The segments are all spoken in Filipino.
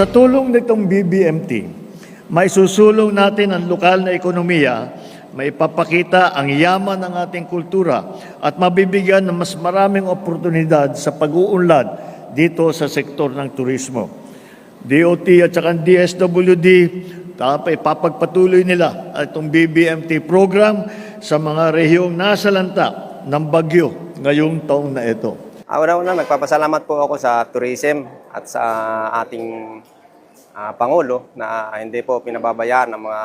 Sa tulong nitong BBMT, may susulong natin ang lokal na ekonomiya, may papakita ang yaman ng ating kultura at mabibigyan ng mas maraming oportunidad sa pag-uunlad dito sa sektor ng turismo. DOT at saka DSWD, tapos ipapagpatuloy nila itong BBMT program sa mga rehiyong nasa lanta ng bagyo ngayong taong na ito. Una-una, nagpapasalamat po ako sa tourism at sa ating ah, Pangulo na hindi po pinababayaan ng mga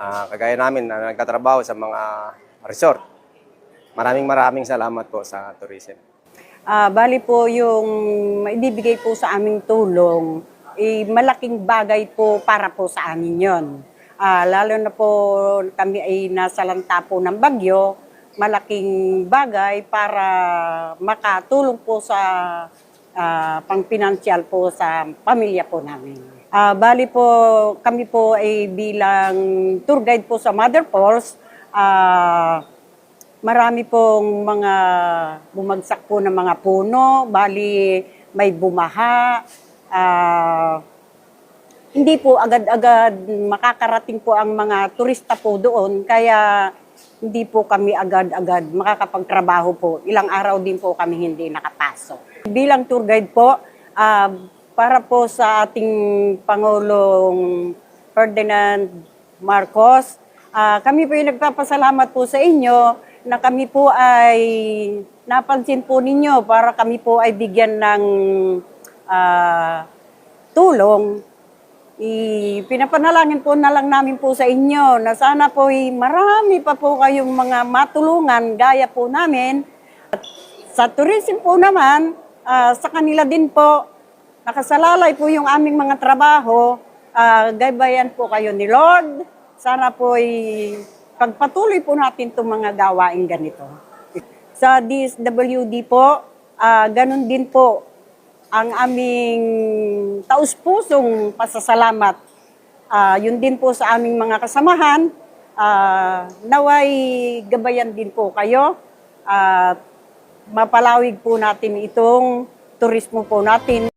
ah, kagaya namin na nagtatrabaho sa mga resort. Maraming maraming salamat po sa tourism. Ah, bali po yung maibibigay po sa aming tulong, eh, malaking bagay po para po sa amin yon. Ah, lalo na po kami ay nasa lanta po ng bagyo, malaking bagay para makatulong po sa ah, pangpinansyal po sa pamilya po namin. Ah, bali po kami po ay bilang tour guide po sa Mother Falls, ah, Marami pong mga bumagsak po ng mga puno, bali may bumaha. ah, hindi po agad-agad makakarating po ang mga turista po doon, kaya hindi po kami agad-agad makakapagtrabaho po. Ilang araw din po kami hindi nakapasok. Bilang tour guide po, ah, para po sa ating Pangulong Ferdinand Marcos, ah, kami po yung nagpapasalamat po sa inyo na kami po ay napansin po ninyo para kami po ay bigyan ng ah, tulong. I, pinapanalangin po na lang namin po sa inyo na sana po ay marami pa po kayong mga matulungan gaya po namin. At sa tourism po naman, ah, sa kanila din po, nakasalalay po yung aming mga trabaho. Uh, gaybayan po kayo ni Lord. Sana po ay pagpatuloy po natin itong mga gawain ganito. Sa DSWD po, ah, ganun din po ang aming taus-pusong pasasalamat. Ah, yun din po sa aming mga kasamahan. Ah, naway gabayan din po kayo. At mapalawig po natin itong turismo po natin